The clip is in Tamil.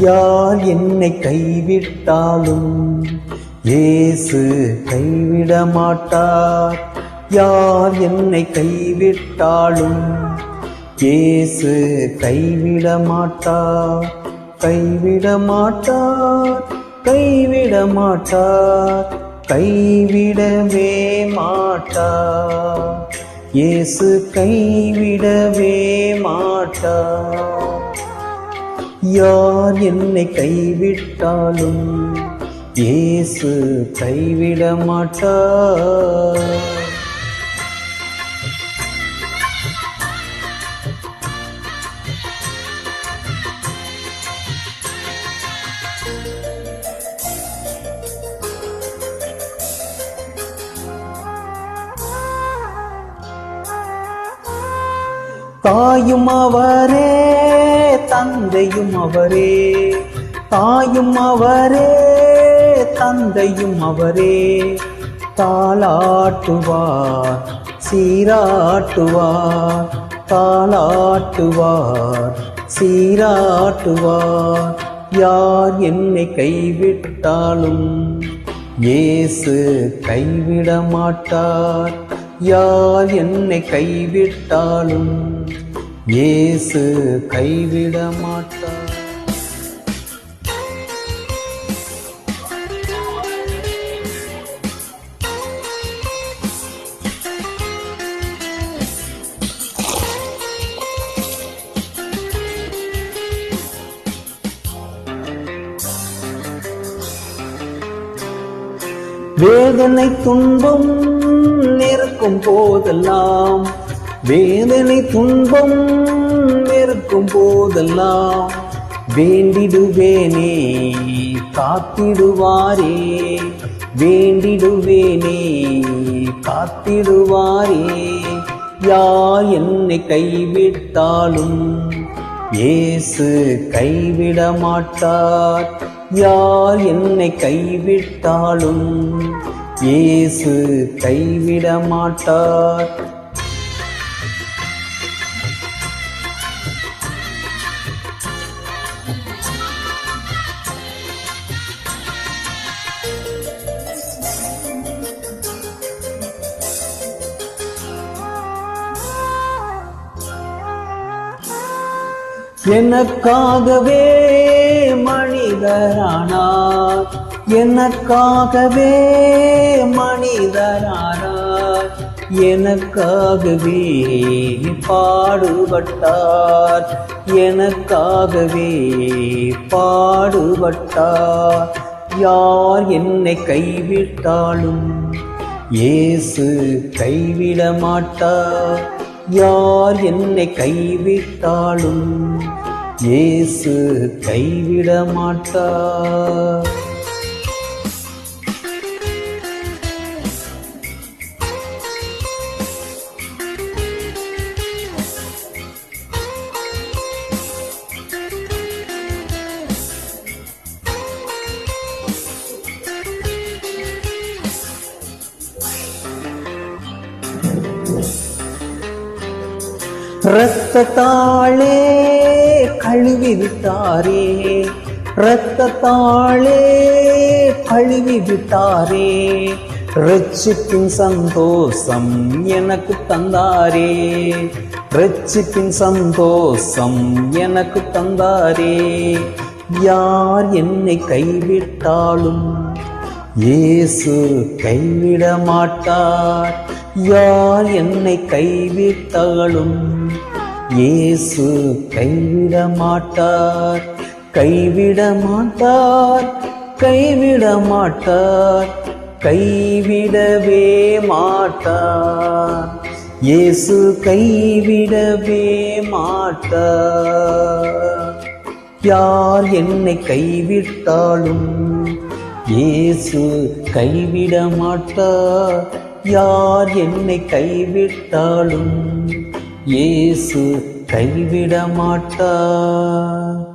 யார் என்னை கைவிட்டாலும் இயேசு கைவிட மாட்டார் யார் என்னை கைவிட்டாலும் இயேசு கைவிட மாட்டார் கைவிட மாட்டார் கைவிட மாட்டார் கைவிடவே மாட்டார். இயேசு கைவிடவே மாட்டார். யார் என்னை கைவிட்டாலும் இயேசு கைவிட மாட்டார் தாயும் அவரே தந்தையும் அவரே. தாயும் அவரே தந்தையும் அவரே. தாளாட்டுவார் சீராட்டுவார். தாளாட்டுவார் சீராட்டுவார். யார் என்னை கைவிட்டாலும் இயேசு கைவிட மாட்டார் யார் என்னை கைவிட்டாலும் இயேசு கைவிட மாட்டார் வேதனை துன்பம் நெருக்கும் போதெல்லாம். வேதனை துன்பம் நெருக்கும் போதெல்லாம். வேண்டிடுவேனே காத்திடுவாரே. வேண்டிடுவேனே காத்திடுவாரே. யார் என்னை கைவிட்டாலும் இயேசு கைவிட மாட்டார் யார் என்னை கைவிட்டாலும் இயேசு கைவிட மாட்டார். எனக்காகவே மனிதரானார். எனக்காகவே மனிதரானார் எனக்காகவே பாடுபட்டார். எனக்காகவே பாடுபட்டார். யார் என்னை கைவிட்டாலும் இயேசு கைவிட மாட்டார் யார் என்னை கைவிட்டாலும் இயேசு கைவிட மாட்டார் இரத்தத்தாளே கழுவிவிட்டாரே. இரத்தத்தாளே கழுவி ரட்சிப்பின் சந்தோஷம் எனக்கு தந்தாரே. ரட்சிப்பின் சந்தோஷம் எனக்கு தந்தாரே. யார் என்னை கைவிட்டாலும் இயேசு கைவிட மாட்டார் யார் என்னை கைவிட்டாலும் இயேசு கைவிட மாட்டார் கைவிட மாட்டார் கைவிட மாட்டார் கைவிடவே மாட்டார். இயேசு கைவிடவே மாட்டார். யார் என்னை கைவிட்டாலும் இயேசு கைவிட மாட்டார் யார் என்னை கைவிட்டாலும் இயேசு கைவிட மாட்டார்